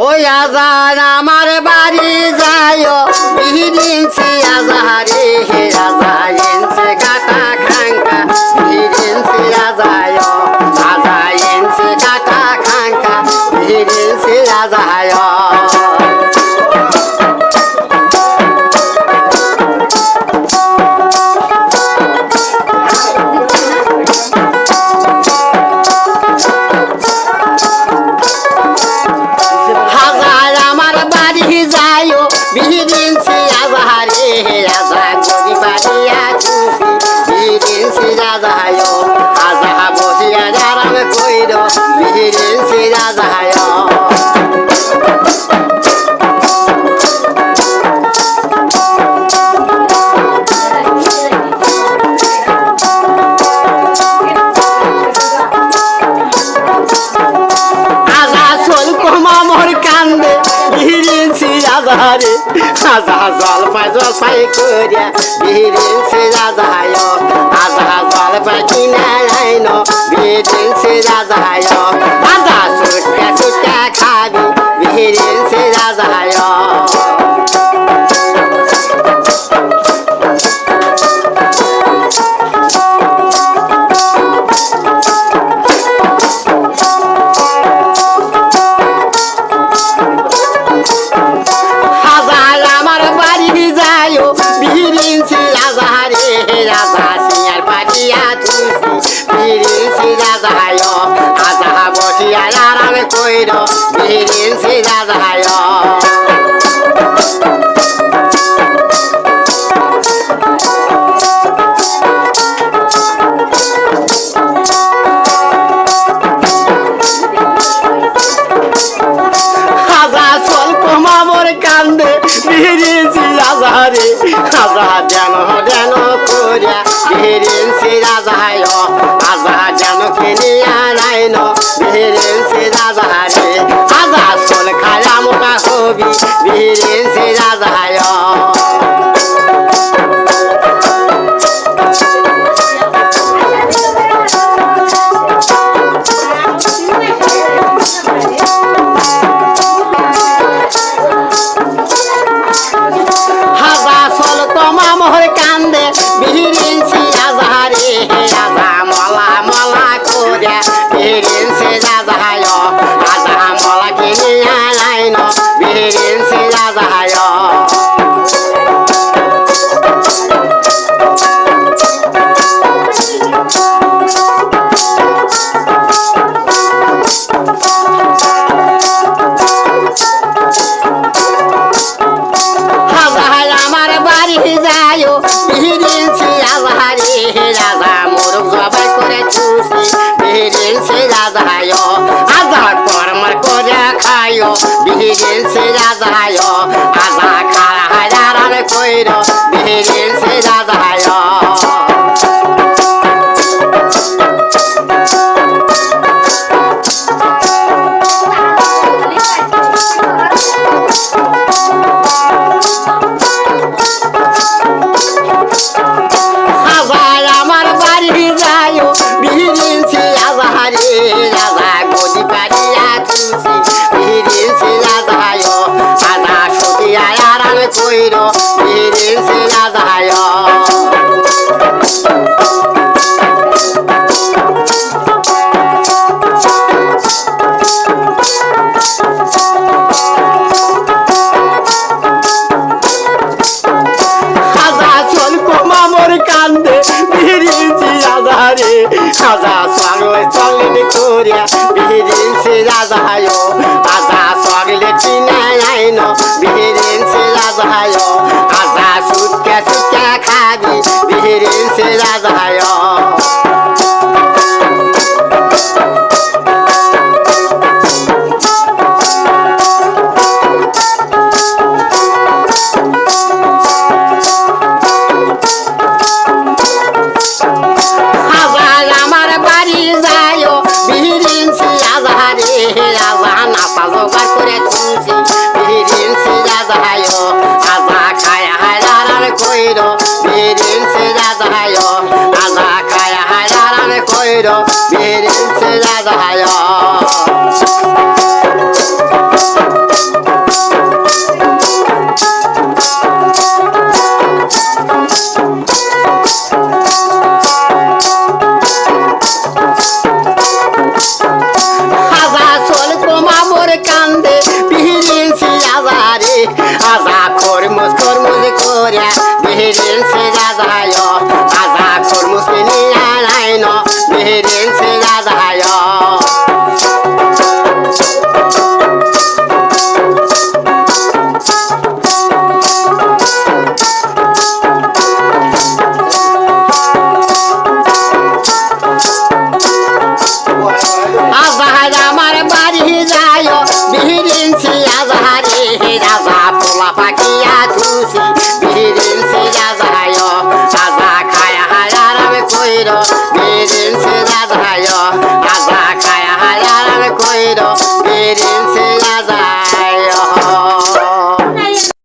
ওই আজান আমার বাড়ি যায় বিহিরিনছি আজারে আজারে আজা জল পাই জল পাই করিয়া বিহিরিনছি আজায় আজা জল পাই কিনা কইর হাজা স্বল্প মামর কান্দে বিহিরিনছি রাজারে যেন করিয়া বিহিরিনছি রাজায় হাজা যেন কিনিয়া নাইন বিহিরিনছি মোটা হবি খায় বিহিরিনছি রাজায় আজা খারা হাজার আমি কইর কইর হাজা চল মামর কান্দে বিহিরিনছি রাজারে হাজা সগলে চলে করিয়া বিহিরিনছি রাজায় আজা সগলে চিনাই আইন বিহিরিনছি রাজায় আজা সুটকা সুটকা খাবি আমার বাড়ি যায় করে তুলছি। Pero miren se la da it all.